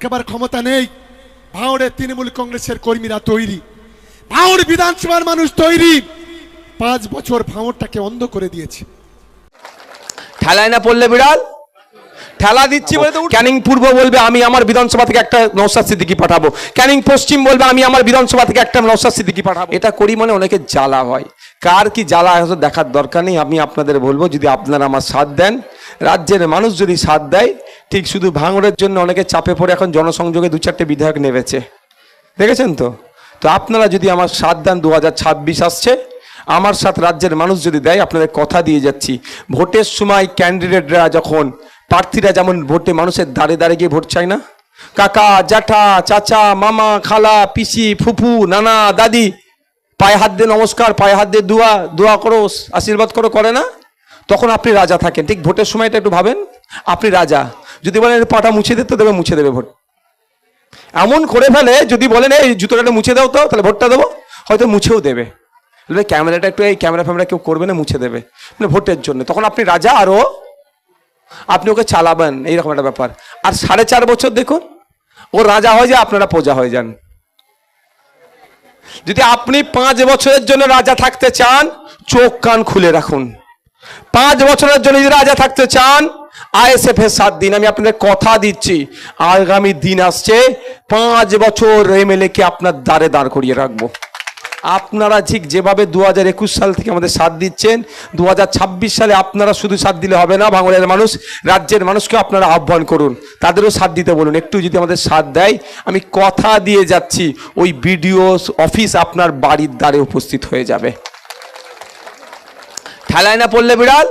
আটকাবার ক্ষমতা নেই। ভাঙড়ে তৃণমূল কংগ্রেসের কর্মীরা তৈরি। ভাঙড় বিধানসভার মানুষ তৈরি। পাঁচ বছর ভাঙড়টাকে অন্ধ করে দিয়েছে। ঠেলায় না পড়লে বিড়াল? ঠেলা দিচ্ছি বলে তো ক্যানিং পূর্ব বলবে আমি আমার বিধানসভা থেকে একটা নৌসাদ সিদ্দিকি পাঠাবো। ক্যানিং পশ্চিম বলবে আমি আমার বিধানসভা থেকে একটা নৌসাদ সিদ্দিকি পাঠাবো। এটা করি মানে অনেকে জ্বালা হয়। কার কি জ্বালা হয়তো দেখার দরকার নেই, আমি আপনাদের বলব, যদি আপনারা আমার সাথ দেন, রাজ্যের মানুষ যদি সাথ দেয়, ঠিক শুধু ভাঙড়ের জন্য অনেকে চাপে পড়ে এখন জনসংযোগে দু চারটে বিধায়ক নেমেছে। দেখেছেন তো? তো আপনারা যদি আমার সাথ দেন, দু হাজার ছাব্বিশ আসছে, আমার সাথ রাজ্যের মানুষ যদি দেয়, আপনাদের কথা দিয়ে যাচ্ছি। ভোটের সময় ক্যান্ডিডেটরা যখন, প্রার্থীরা যেমন ভোটে মানুষের দাঁড়ে দাঁড়ে গিয়ে ভোট চায় না? কাকা, জ্যাঠা, চাচা, মামা, খালা, পিসি, ফুফু, নানা, দাদি পায়ে হাত দিয়ে নমস্কার, পায়ে হাত দিয়ে দোয়া দোয়া করো, আশীর্বাদ করো, করে না? তখন আপনি রাজা থাকেন। ঠিক ভোটের সময়টা একটু ভাবেন। আপনি রাজা। যদি বলেন পাটা মুছে দিতে দেবে, মুছে দেবে ভোট। এমন করে ফেলে, যদি বলেন, এই জুতোটা মুছে দাও তো, তাহলে ভোটটা দেবো। হয়তো মুছেও দেবে। ক্যামেরাটা একটু, এই ক্যামেরা ফ্যামেরা কেউ করবে না, মুছে দেবে। মানে ভোটের জন্য। তখন আপনি রাজা আরও আপনি ওকে চালাবেন। এইরকম একটা ব্যাপার। আর সাড়ে চার বছর দেখুন, ও রাজা হয়ে যায়, আপনারা প্রজা হয়ে যান। যদি আপনি পাঁচ বছরের জন্য রাজা থাকতে চান, চোখ কান খুলে রাখুন। পাঁচ বছরের জন্য যদি রাজা থাকতে চান, আইএসএফ এর সাত দিন, আমি আপনাদের কথা দিচ্ছি। আগামী দিন আসছে, পাঁচ বছর এমএলএ কে আপনার দ্বারে দাঁড় করিয়ে রাখব। আপনারা ঠিক যেভাবে দু হাজার একুশ সাল থেকে আমাদের সাথ দিচ্ছেন দু হাজার ছাব্বিশ সালে আপনারা শুধু সাথ দিলে হবে না, বাংলার মানুষ, রাজ্যের মানুষকে আপনারা আহ্বান করুন। তাদেরও সাথ দিতে বলুন। একটু যদি আমাদের সাথ দেয়, আমি কথা দিয়ে যাচ্ছি, ওই বিডিও অফিস আপনার বাড়ির দ্বারে উপস্থিত হয়ে যাবে। ঠেলায় না পড়লে বিড়াল?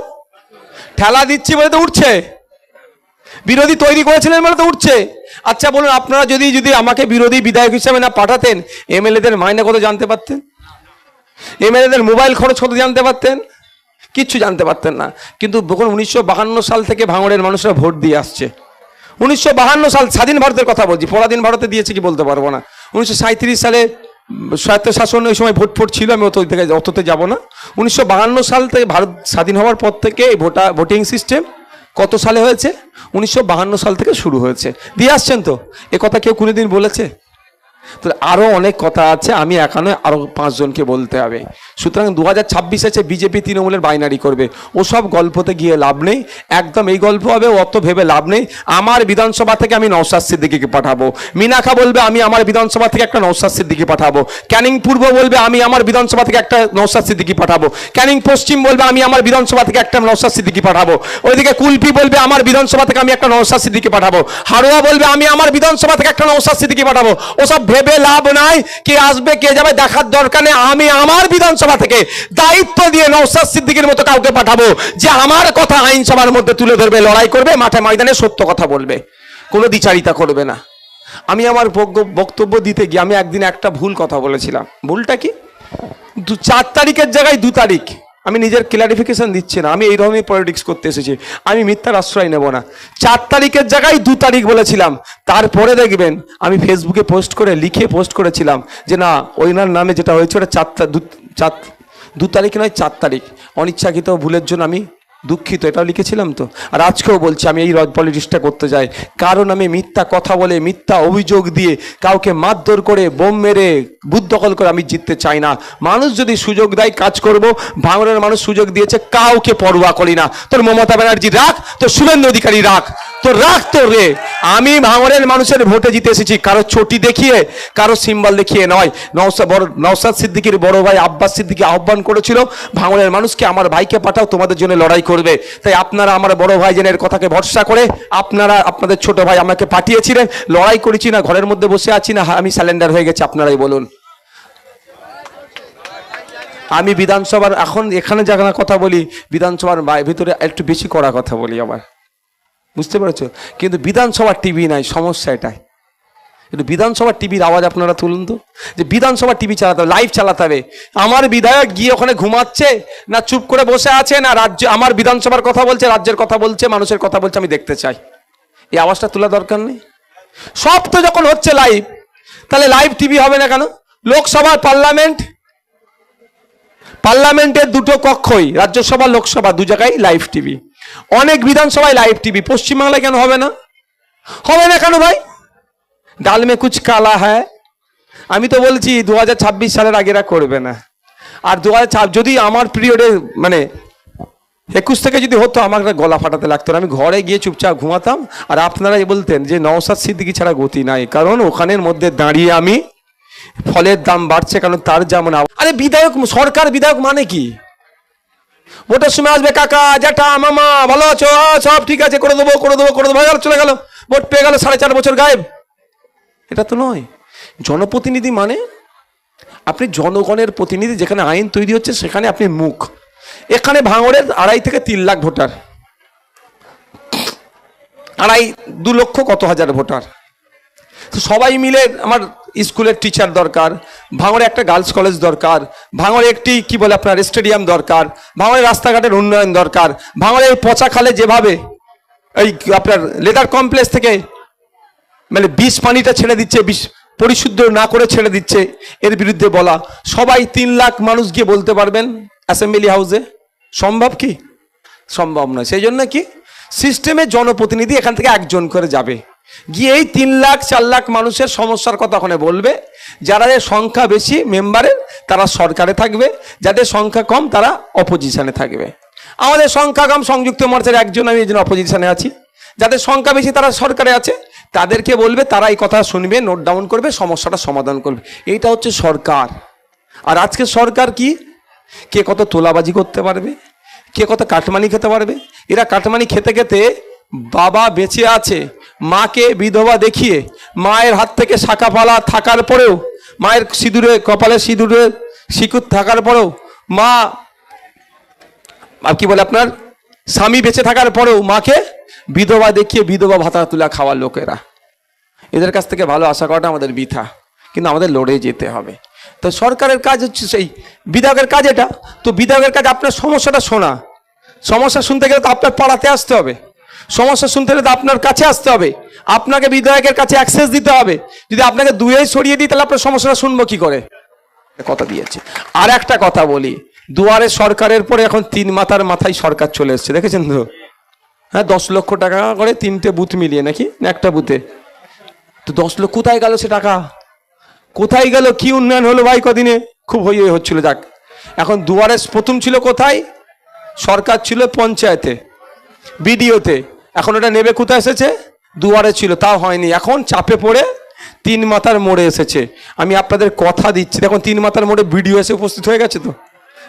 ঠেলা দিচ্ছি বলে তো উঠছে। বিরোধী তৈরি করেছিলেন বলে তো উঠছে। আচ্ছা বলুন আপনারা যদি যদি আমাকে বিরোধী বিধায়ক হিসাবে না পাঠাতেন এমএলএদের মাইনে কত জানতে পারতেন? এমএলএদের মোবাইল খরচ কত জানতে পারতেন? কিচ্ছু জানতে পারতেন না। কিন্তু যখন উনিশশো সাল থেকে ভাঙড়ের মানুষরা ভোট দিয়ে আসছে। উনিশশো সাল স্বাধীন ভারতের কথা বলছি পরাধীন ভারতে দিয়েছে কি বলতে পারব না। উনিশশো সালে উম, স্বায়ত্ত শাসন ওই সময় ভোট ফোট ছিল আমি অত থেকে অততে যাব না। উনিশশো সাল থেকে ভারত স্বাধীন হওয়ার পর থেকে এই ভোটা ভোটিং সিস্টেম কত সালে হয়েছে? উনিশশো সাল থেকে শুরু হয়েছে। দিয়ে আসছেন তো? এ কথা কেউ কোনোদিন বলেছে? তো আরও অনেক কথা আছে, আমি এখানে আরও পাঁচজনকে বলতে হবে। সুতরাং দু হাজার ছাব্বিশ আছে বিজেপি তৃণমূলের বাইনারি করবে। ওসব গল্পতে গিয়ে লাভ নেই, একদম এই গল্প হবে অত ভেবে লাভ নেই। আমার বিধানসভা থেকে আমি নৌসাদ সিদ্দিকিকে পাঠাবো। মিনাখা বলবে, আমি আমার বিধানসভা থেকে একটা নৌসাদ সিদ্দিকি পাঠাবো। ক্যানিং পূর্ব বলবে, আমি আমার বিধানসভা থেকে একটা নৌসাদ সিদ্দিকি পাঠাবো। ক্যানিং পশ্চিম বলবে, আমি আমার বিধানসভা থেকে একটা নৌসাদ সিদ্দিকি পাঠাবো। ওইদিকে কুলপি বলবে, আমার বিধানসভা থেকে আমি একটা নৌসাদ সিদ্দিকি পাঠাবো। হারোয়া বলবে, আমি আমার বিধানসভা থেকে একটা নৌসাদ সিদ্দিকি পাঠাবো। ওসব ভেবে লাভ নাই, কে আসবে, কে যাবে, দেখার দরকার নেই। আমি আমার বিধানসভা থেকে দায়িত্ব দিয়ে নৌসাদ সিদ্দিকের মতো কাউকে পাঠাবো, যে আমার কথা আইনসভার মধ্যে তুলে ধরবে, লড়াই করবে, মাঠে ময়দানে সত্য কথা বলবে। কোনো দ্বিচারিতা করবে না। আমি আমার বক্তব্য দিতে গিয়ে আমি একদিন একটা ভুল কথা বলেছিলাম। ভুলটা কি? চার তারিখের জায়গায় দু তারিখ। আমি নিজের ক্লারিফিকেশন দিচ্ছি না, আমি এই ধরনের পলিটিক্স করতে এসেছি। আমি মিথ্যার আশ্রয় নেব না। চার তারিখের জায়গায় দু তারিখ বলেছিলাম। তারপরে দেখবেন, আমি ফেসবুকে পোস্ট করে লিখে পোস্ট করেছিলাম যে, না, ওইনার নামে যেটা হয়েছে, ওটা চার দু- চার দু তারিখ নয়, চার তারিখ। অনিচ্ছাকৃত ভুলের জন্য আমি দুঃখিত, এটাও লিখেছিলাম তো। আর আজকেও বলছি, আমি এই পলিটিক্সটা করতে যাই। কারণ আমি মিথ্যা কথা বলে, মিথ্যা অভিযোগ দিয়ে কাউকে মারধর করে, বোম মেরে বুদ্ধকল করে আমি জিততে চাই না। মানুষ যদি সুযোগ দেয়, কাজ করব। ভাঙড়ের মানুষ সুযোগ দিয়েছে, কাউকে পরোয়া করি না। তোর মমতা ব্যানার্জি রাখ, তোর শুভেন্দু অধিকারী রাখ। তোর রাখ তোর রে। আমি ভাঙড়ের মানুষের ভোটে জিতে এসেছি, কারও চটি দেখিয়ে, কারও সিম্বল দেখিয়ে নয়। নওসা বড় নওসাদ সিদ্দিকির বড় ভাই আব্বাস সিদ্দিকি আহ্বান করেছিল ভাঙড়ের মানুষকে আমার ভাইকে পাঠাও, তোমাদের জন্য লড়াই করবে। তাই আপনারা আমার বড় ভাই জেনের কথাকে ভরসা করে আপনারা, আপনাদের ছোট ভাই আমাকে পাঠিয়েছিলেন। লড়াই করেছি না, ঘরের মধ্যে বসে আছি না, আমি স্যালেন্ডার হয়ে গেছি, আপনারাই বলুন। আমি বিধানসভার, এখন এখানে যা কথা বলি, বিধানসভার ভিতরে একটু বেশি করা কথা বলি আমার। বুঝতে পেরেছ? কিন্তু বিধানসভার টিভি নাই, সমস্যা এটাই। একটু বিধানসভার টিভির আওয়াজ আপনারা তুলুন তো। যে বিধানসভা টিভি চালাতে হবে লাইভ চালাতে হবে। আমার বিধায়ক গিয়ে ওখানে ঘুমাচ্ছে, না চুপ করে বসে আছে, না রাজ্য, আমার বিধানসভার কথা বলছে, রাজ্যের কথা বলছে, মানুষের কথা বলছে, আমি দেখতে চাই। এই আওয়াজটা তোলা দরকার নেই? সব তো যখন হচ্ছে লাইভ তাহলে লাইভ টিভি হবে না কেন? লোকসভা পার্লামেন্ট পার্লামেন্টের দুটো কক্ষই, রাজ্যসভা, লোকসভা, দু জায়গায় লাইভ টিভি। অনেক বিধানসভায় লাইভ টিভি, পশ্চিমবাংলায় কেন হবে না? হবে না কেন ভাই? ডাল মে কুচ কালা হ্যায়? আমি তো বলছি দু হাজার ছাব্বিশ সালের আগে এরা করবে না। আর দু যদি আমার পিরিয়ডে মানে একুশ থেকে যদি হতো, আমার গলা ফাটাতে লাগতো না। আমি ঘরে গিয়ে চুপচাপ ঘুমাতাম, আর আপনারাই বলতেন যে নওসাদ সিদ্দিকি ছাড়া গতি নাই, কারণ ওখানের মধ্যে দাঁড়িয়ে আমি ফলের দাম বাড়ছে, কারণ তার যেমন আরে বিধায়ক, সরকার বিধায়ক মানে কি? ভোটের সময় আসবে, কাকা, জ্যাঠা, মামা, ভালো আছো? সব ঠিক আছে, করে দেবো করে দেবো করে দেবো। হয়ে চলে গেল। ভোট পেয়ে গেল সাড়ে চার বছর গায়েব। এটা তো নয়। জনপ্রতিনিধি মানে? আপনি জনগণের প্রতিনিধি, যেখানে আইন তৈরি হচ্ছে, সেখানে আপনি মুখ। এখানে ভাঙড়ের আড়াই থেকে তিন লাখ ভোটার। আড়াই, দু লক্ষ কত হাজার ভোটার। তো সবাই মিলে আমার স্কুলের টিচার দরকার, ভাঙড়ে একটা গার্লস কলেজ দরকার, ভাঙড়ে একটি, কি বলে আপনার স্টেডিয়াম দরকার, ভাঙড়ে রাস্তাঘাটের উন্নয়ন দরকার, ভাঙড়ে পচা খালে যেভাবে এই আপনার লেদার কমপ্লেক্স থেকে মানে বিষ পানিটা ছেড়ে দিচ্ছে, বিষ পরিশুদ্ধ না করে ছেড়ে দিচ্ছে, এর বিরুদ্ধে বলা। সবাই তিন লাখ মানুষ গিয়ে বলতে পারবেন অ্যাসেম্বলি হাউসে সম্ভব কি? সম্ভব নয়। সেই জন্য কি? সিস্টেমে জনপ্রতিনিধি এখান থেকে একজন করে যাবে। গিয়ে এই তিন লাখ, চার লাখ মানুষের সমস্যার কথা ওখানে বলবে। যারা সংখ্যা বেশি মেম্বারের তারা সরকারে থাকবে। যাদের সংখ্যা কম, তারা অপোজিশনে থাকবে। আমাদের সংখ্যা কম, সংযুক্ত মোর্চার একজন, আমি এই জন্য অপোজিশনে আছি। যাদের সংখ্যা বেশি, তারা সরকারে আছে। তাদেরকে বলবে, তারা এই কথা শুনবে নোট ডাউন করবে, সমস্যাটা সমাধান করবে। এইটা হচ্ছে সরকার। আর আজকে সরকার কি? কে কত তোলাবাজি করতে পারবে? কে কত কাটমানি খেতে পারবে? এরা কাটমানি খেতে খেতে বাবা বেঁচে আছে, মাকে বিধবা দেখিয়ে, মায়ের হাত থেকে শাখা পালা থাকার পরেও, মায়ের সিঁদুরে, কপালে সিঁদুরে শিকুর থাকার পরেও, মা, আর কি বলে আপনার? স্বামী বেঁচে থাকার পরেও মাকে বিধবা দেখিয়ে বিধবা ভাতা তুলা খাওয়ার লোকেরা। এদের কাছ থেকে ভালো আশা করাটা আমাদের বৃথা, কিন্তু আমাদের লড়ে যেতে হবে। তো সরকারের কাজ হচ্ছে সেই, বিধায়কের কাজ এটা। তো বিধায়কের কাজ আপনার সমস্যাটা শোনা। সমস্যা শুনতে গেলে তো আপনার পাড়াতে আসতে হবে। সমস্যা শুনতে গেলে তো আপনার কাছে আসতে হবে। আপনাকে বিধায়কের কাছে অ্যাক্সেস দিতে হবে। যদি আপনাকে দুয়েই সরিয়ে দিই, তাহলে আপনার সমস্যাটা শুনব কি করে? কথা দিয়েছে। আর একটা কথা বলি, দুয়ারে সরকারের পরে এখন তিন মাথার মাথায় সরকার চলে এসছে, দেখেছেন তো? হ্যাঁ দশ লক্ষ টাকা করে তিনটে বুথ মিলিয়ে নাকি? একটা বুথে। তো দশ লক্ষ কোথায় গেল সে টাকা? কোথায় গেল? কি উন্নয়ন হলো ভাই কদিনে? খুব হই হচ্ছিল, যাক। এখন দুয়ারে প্রথম ছিল কোথায়? সরকার ছিল পঞ্চায়েতে, বিডিওতে। এখন ওটা নেবে কোথায় এসেছে? দুয়ারে ছিল, তাও হয়নি। এখন চাপে পড়ে তিন মাথার মোড়ে এসেছে। আমি আপনাদের কথা দিচ্ছি। দেখুন, তিন মাথার মোড়ে বিডিও এসে উপস্থিত হয়ে গেছে তো?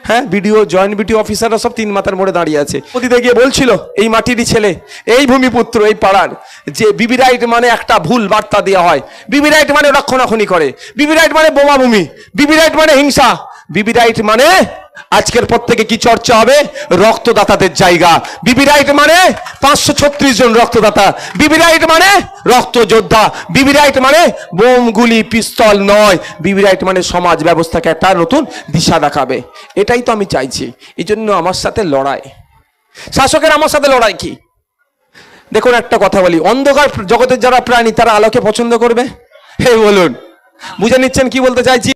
হ্যাঁ বিডিও, জয়েন্ট বিডিও অফিসাররা সব তিন মাথার মোড়ে দাঁড়িয়ে আছে। অতীতে গিয়ে বলছিল, এই মাটিরই ছেলে, এই ভূমিপুত্র, এই পাড়ার, যে বিবি রাইট মানে একটা ভুল বার্তা দেওয়া হয়। বিবি রাইট মানে রক্ষণাখনি করে। বিবি রাইট মানে বোমাভূমি। বিবি রাইট মানে হিংসা। বিবি রাইট মানে আজকের পর থেকে কি চর্চা হবে? রক্তদাতাদের জায়গা। বিবি রাইট মানে পাঁচশো ছত্রিশ জন রক্তদাতা। বিবি রাইট মানে রক্ত যোদ্ধা বিবি রাইট মানে বোম গুলি পিস্তল নয়। বিবি রাইট মানে সমাজ ব্যবস্থাকে একটা নতুন দিশা দেখাবে। এটাই তো আমি চাইছি। এই জন্য আমার সাথে লড়াই। শাসকের আমার সাথে লড়াই কি? দেখুন, একটা কথা বলি। অন্ধকার জগতের যারা প্রাণী, তারা আলোকে পছন্দ করবে? হে বলুন। বুঝে নিচ্ছেন কি বলতে চাইছি?